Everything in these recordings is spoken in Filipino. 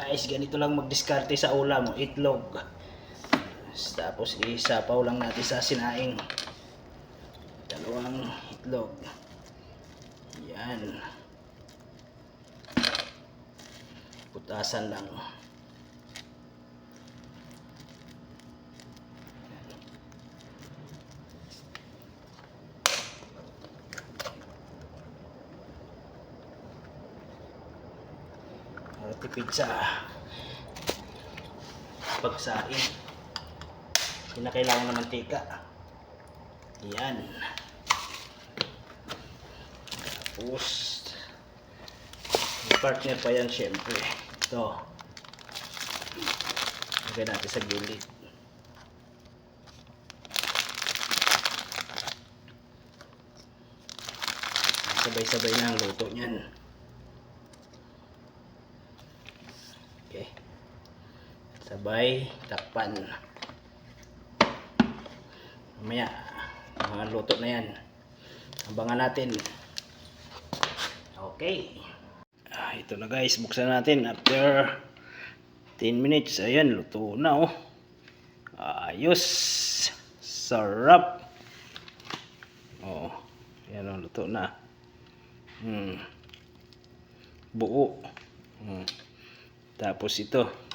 Guys, ganito lang magdiskarte sa ulam, itlog. Tapos isapaw lang natin sa sinaing. Dalawang itlog. Yan. Putasan lang. Tipid sa pagsaing. Hindi na kailangan ng mantika. Yan. Tapos, partner pa yan syempre. Ito. Lagay natin sa gilid. Sabay-sabay na ang luto niyan. Sabay, takpan. Mamaya, mga luto na yan. Abangan natin. Okay. Ah, ito na guys, buksan natin after 10 minutes. Ayan, luto na oh. Ayos. Sarap. Oh, ayan oh, luto na. Hmm. Buo. Hmm. Tapos ito.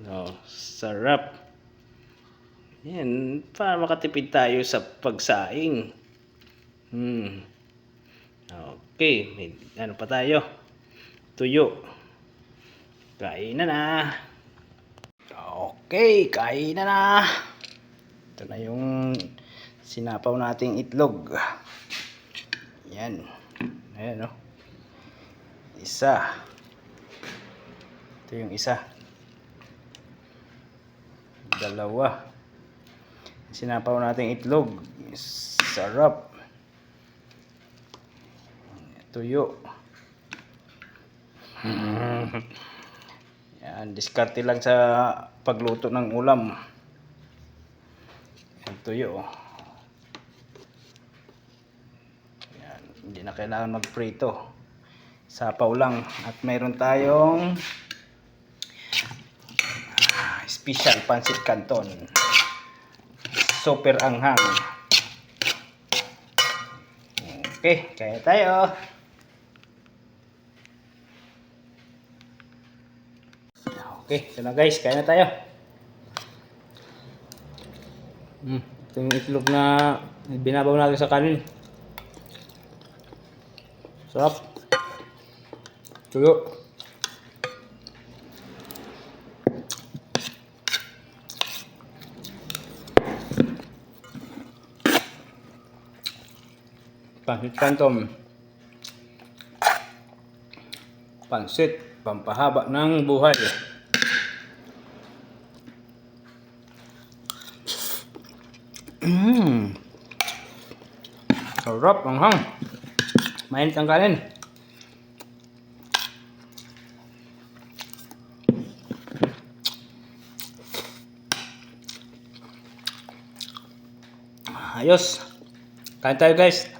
So, sarap. Yan, para makatipid tayo sa pagsaing. Hmm. Okay, may ano pa tayo? Tuyo. Kain na na. Okay, kain na na. Ito na yung sinapaw nating itlog. Yan. Ayan, oh. Isa. Ito yung isa. Dalawa. Sinapaw nating itlog. Sarap. Tuyo. Yan, diskarte lang sa pagluto ng ulam. Yan, tuyo. Yan, hindi na kailangan magprito. Sapaw lang. At mayroon tayong special pancit canton. Super anghang. Okay, kaya tayo. Okay, ito na guys, kaya na tayo. Hmm, ito yung itlog na binabaw natin sa kanin. Sarap. Tuyo. Pansit kantom. Pansit, pampahaba ng buhay. Mmm. Sarap ang hang. Mainit ang kanin. Ayos. Kain tayo guys.